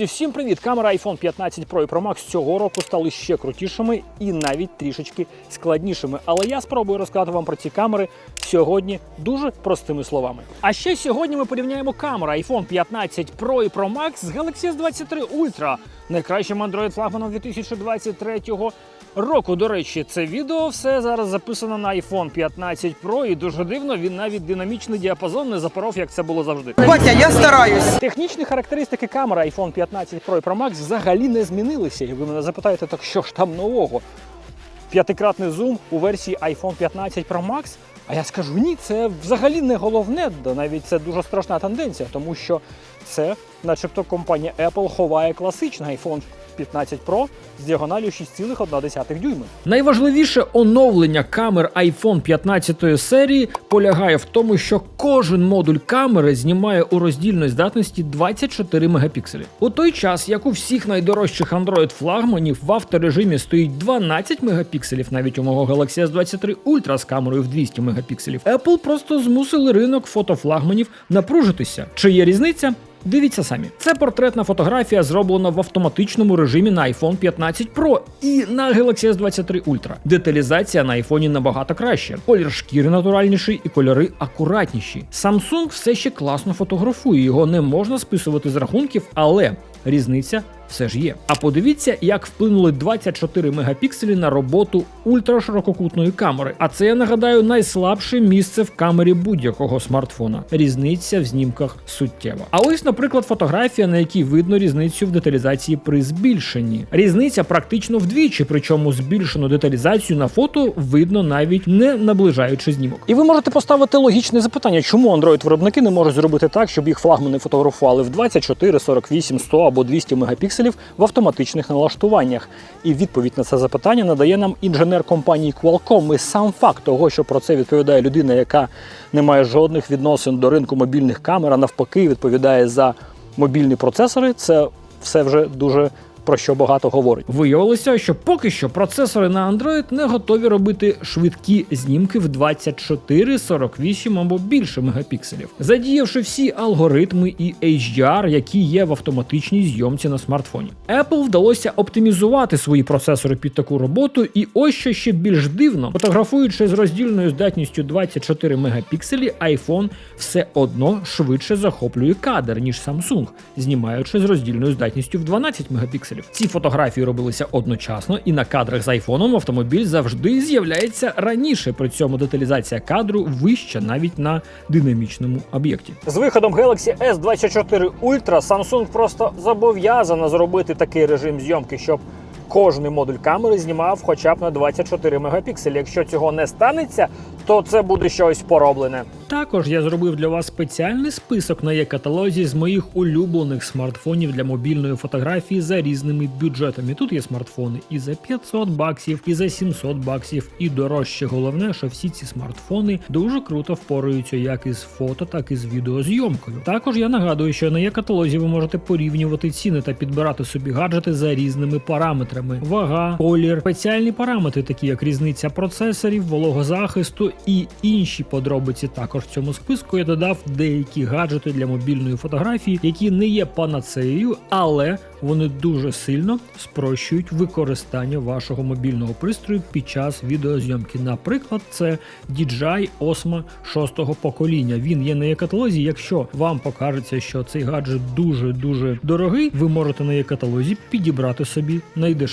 Друзі, всім привіт! Камера iPhone 15 Pro і Pro Max цього року стали ще крутішими і навіть трішечки складнішими. Але я спробую розказати вам про ці камери сьогодні дуже простими словами. А ще сьогодні ми порівняємо камери iPhone 15 Pro і Pro Max з Galaxy S23 Ultra, найкращим Android флагманом 2023 року. До речі, це відео все зараз записано на iPhone 15 Pro, і дуже дивно він навіть динамічний діапазон не запоров, як це було завжди. Батя, я стараюсь. Технічні характеристики камери iPhone 15 Pro і Pro Max взагалі не змінилися. І ви мене запитаєте, так що ж там нового? П'ятикратний зум у версії iPhone 15 Pro Max? А я скажу ні, це взагалі не головне, да навіть це дуже страшна тенденція, тому що це, начебто, компанія Apple ховає класичний iPhone 15 Pro з діагоналю 6,1 дюйми. Найважливіше оновлення камер iPhone 15 серії полягає в тому, що кожен модуль камери знімає у роздільної здатності 24 мегапікселі. У той час, як у всіх найдорожчих Android флагманів в авторежимі стоїть 12 мегапікселів, навіть у мого Galaxy S23 Ultra з камерою в 200 мегапікселів, Apple просто змусили ринок фотофлагманів напружитися. Чи є різниця? Дивіться самі, це портретна фотографія, зроблена в автоматичному режимі на iPhone 15 Pro і на Galaxy S23 Ultra. Деталізація на iPhone набагато краще. Колір шкіри натуральніший і кольори акуратніші. Samsung все ще класно фотографує, його не можна списувати з рахунків, але різниця все ж є. А подивіться, як вплинули 24 мегапікселі на роботу ультраширококутної камери. А це я нагадаю найслабше місце в камері будь-якого смартфона. Різниця в знімках суттєва. А ось, наприклад, фотографія, на якій видно різницю в деталізації при збільшенні. Різниця практично вдвічі, причому збільшену деталізацію на фото видно навіть не наближаючи знімок. І ви можете поставити логічне запитання, чому Android-виробники не можуть зробити так, щоб їх флагмани фотографували в 24, 48, 100 або 200 мегапікселів в автоматичних налаштуваннях. І відповідь на це запитання надає нам інженер компанії Qualcomm. І сам факт того, що про це відповідає людина, яка не має жодних відносин до ринку мобільних камер, а навпаки, відповідає за мобільні процесори, це все вже дуже. Про що багато говорить. Виявилося, що поки що процесори на Android не готові робити швидкі знімки в 24, 48 або більше мегапікселів, задіявши всі алгоритми і HDR, які є в автоматичній зйомці на смартфоні. Apple вдалося оптимізувати свої процесори під таку роботу, і ось що ще більш дивно, фотографуючи з роздільною здатністю 24 мегапікселі, iPhone все одно швидше захоплює кадр, ніж Samsung, знімаючи з роздільною здатністю в 12 мегапікселів. Ці фотографії робилися одночасно, і на кадрах з айфоном автомобіль завжди з'являється раніше. При цьому деталізація кадру вища навіть на динамічному об'єкті. З виходом Galaxy S24 Ultra Samsung просто зобов'язана зробити такий режим зйомки, щоб кожний модуль камери знімав хоча б на 24 мегапікселі. Якщо цього не станеться, то це буде щось пороблене. Також я зробив для вас спеціальний список на є-каталозі з моїх улюблених смартфонів для мобільної фотографії за різними бюджетами. Тут є смартфони і за 500 баксів, і за 700 баксів, і дорожче. Головне, що всі ці смартфони дуже круто впораються як із фото, так і з відеозйомкою. Також я нагадую, що на є-каталозі ви можете порівнювати ціни та підбирати собі гаджети за різними параметрами: вага, колір, спеціальні параметри, такі як різниця процесорів, вологозахисту і інші подробиці. Також в цьому списку я додав деякі гаджети для мобільної фотографії, які не є панацеєю, але вони дуже сильно спрощують використання вашого мобільного пристрою під час відеозйомки. Наприклад, це DJI Osmo 6 покоління. Він є на є-каталозі. Якщо вам покажеться, що цей гаджет дуже дуже дорогий, ви можете на є-каталозі підібрати собі найдешевший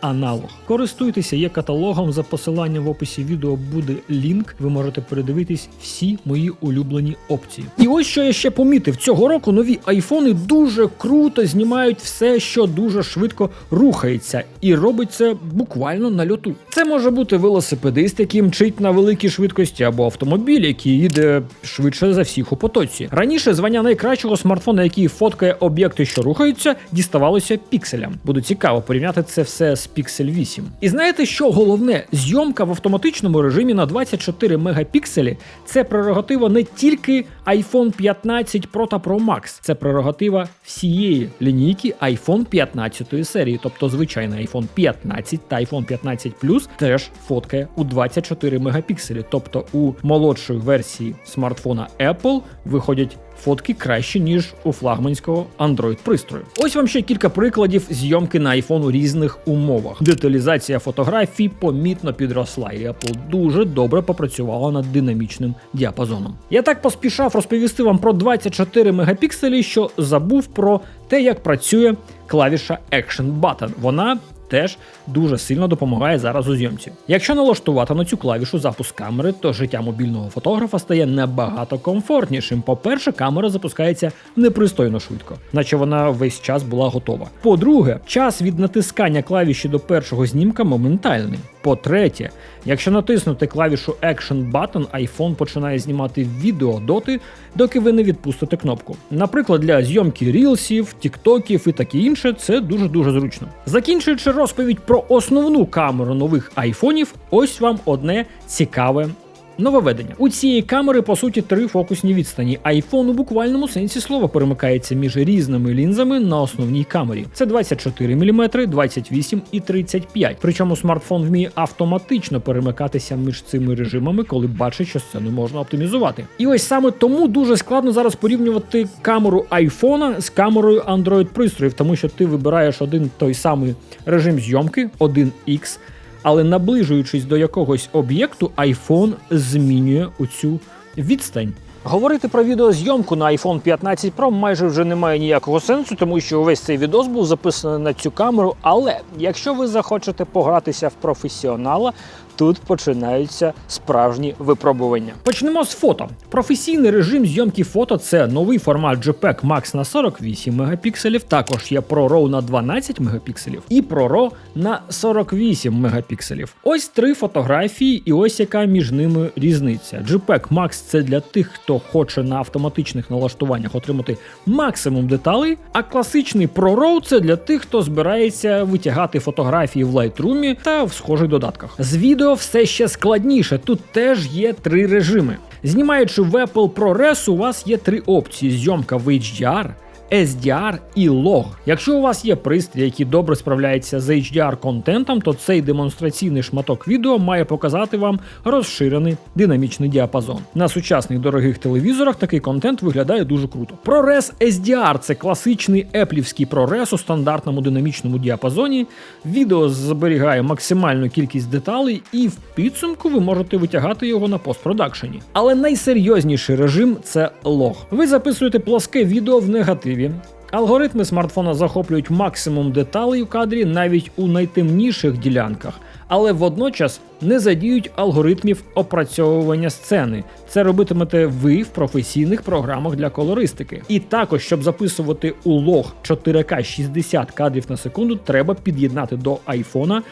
аналог. Користуйтеся є-каталогом за посиланням в описі відео буде лінк. Ви можете передивитись всі мої улюблені опції. І ось що я ще помітив: цього року нові айфони дуже круто знімають все, що дуже швидко рухається, і робить це буквально на льоту. Це може бути велосипедист, який мчить на великій швидкості, або автомобіль, який їде швидше за всіх у потоці. Раніше звання найкращого смартфона, який фоткає об'єкти, що рухаються, діставалося пікселям. Буде цікаво порівняти це все з Pixel 8. І знаєте, що головне? Зйомка в автоматичному режимі на 24 мегапікселі це прерогатива не тільки iPhone 15 Pro та Pro Max, це прерогатива всієї лінійки iPhone 15 серії, тобто звичайний iPhone 15 та iPhone 15 Plus теж фоткає у 24 мегапікселі. Тобто у молодшої версії смартфона Apple виходять фотки краще, ніж у флагманського Android пристрою. Ось вам ще кілька прикладів зйомки на iPhone у різних умовах. Деталізація фотографій помітно підросла, і Apple дуже добре попрацювала над динамічним діапазоном. Я так поспішав розповісти вам про 24 мегапікселі, що забув про те, як працює клавіша Action Button. Вона теж дуже сильно допомагає зараз у зйомці. Якщо налаштувати на цю клавішу запуск камери, то життя мобільного фотографа стає набагато комфортнішим. По-перше, камера запускається непристойно швидко, наче вона весь час була готова. По-друге, час від натискання клавіші до першого знімка моментальний. По-третє, якщо натиснути клавішу Action Button, iPhone починає знімати відео доти, доки ви не відпустите кнопку. Наприклад, для зйомки рілсів, тіктоків і таке інше, це дуже дуже зручно. Закінчуючи розповідь про основну камеру нових айфонів, ось вам одне цікаве. Нововведення. У цієї камери по суті три фокусні відстані. iPhone у буквальному сенсі слова перемикається між різними лінзами на основній камері. Це 24 мм, 28 і 35. Причому смартфон вміє автоматично перемикатися між цими режимами, коли бачить, що сцену можна оптимізувати. І ось саме тому дуже складно зараз порівнювати камеру iPhone з камерою Android пристроїв, тому що ти вибираєш один той самий режим зйомки, 1X, але наближуючись до якогось об'єкту, iPhone змінює оцю відстань. Говорити про відеозйомку на iPhone 15 Pro майже вже немає ніякого сенсу, тому що увесь цей відос був записаний на цю камеру. Але якщо ви захочете погратися в професіонала, тут починаються справжні випробування. Почнемо з фото. Професійний режим зйомки фото це новий формат JPEG Max на 48 мегапікселів. Також є ProRAW на 12 мегапікселів і ProRAW на 48 мегапікселів. Ось три фотографії, і ось яка між ними різниця. JPEG Max це для тих, хто хоче на автоматичних налаштуваннях отримати максимум деталей. А класичний ProRAW це для тих, хто збирається витягати фотографії в Lightroom та в схожих додатках. З відео все ще складніше. Тут теж є три режими. Знімаючи в Apple ProRes, у вас є три опції: зйомка в HDR. SDR і лог. Якщо у вас є пристрій, який добре справляється з HDR контентом, то цей демонстраційний шматок відео має показати вам розширений динамічний діапазон. На сучасних дорогих телевізорах такий контент виглядає дуже круто. ProRes SDR це класичний еплівський ProRes у стандартному динамічному діапазоні. Відео зберігає максимальну кількість деталей, і в підсумку ви можете витягати його на постпродакшені. Але найсерйозніший режим це лог. Ви записуєте плоске відео в негативі. Алгоритми смартфона захоплюють максимум деталей у кадрі навіть у найтемніших ділянках, але водночас не задіють алгоритмів опрацьовування сцени. Це робитимете ви в професійних програмах для колористики. І також, щоб записувати у лог 4К 60 кадрів на секунду, треба під'єднати до айфона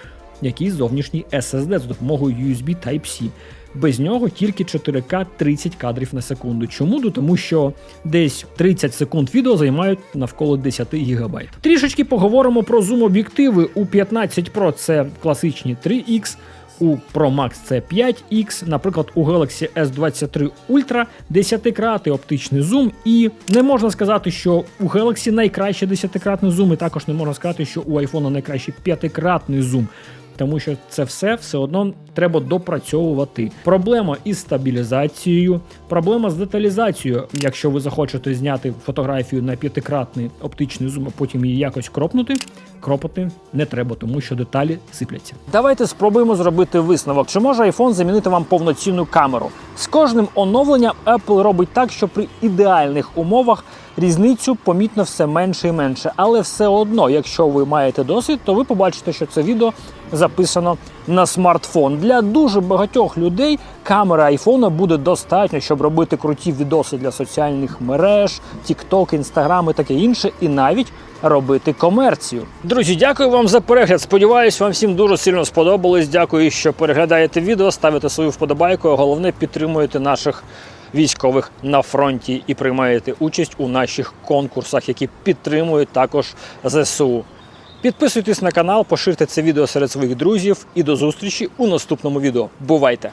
якийсь зовнішній SSD з допомогою USB Type-C. Без нього тільки 4К 30 кадрів на секунду. Чому? Ну, Тому що десь 30 секунд відео займають навколо 10 ГБ. Трішечки поговоримо про зум-об'єктиви. У 15 Pro це класичні 3X. У Pro Max це 5X, наприклад, у Galaxy S23 Ultra 10-кратний оптичний зум, і не можна сказати, що у Galaxy найкращий 10-кратний зум, і також не можна сказати, що у iPhone найкращий 5-кратний зум тому що це все все одно треба допрацьовувати. Проблема із стабілізацією, проблема з деталізацією. Якщо ви захочете зняти фотографію на п'ятикратний оптичний зум, а потім її якось кропнути, кропати не треба, тому що деталі сипляться. Давайте спробуємо зробити висновок. Чи може iPhone замінити вам повноцінну камеру? З кожним оновленням Apple робить так, що при ідеальних умовах різницю помітно все менше і менше. Але все одно, якщо ви маєте досвід, то ви побачите, що це відео записано на смартфон. Для дуже багатьох людей камера айфона буде достатньо, щоб робити круті відоси для соціальних мереж, TikTok, Instagram і таке інше, і навіть робити комерцію. Друзі, дякую вам за перегляд. Сподіваюсь, вам всім дуже сильно сподобалось. Дякую, що переглядаєте відео, ставите свою вподобайку. а Головне підтримуєте наших. Військових на фронті і приймаєте участь у наших конкурсах, які підтримують також ЗСУ. Підписуйтесь на канал, поширте це відео серед своїх друзів і до зустрічі у наступному відео. Бувайте!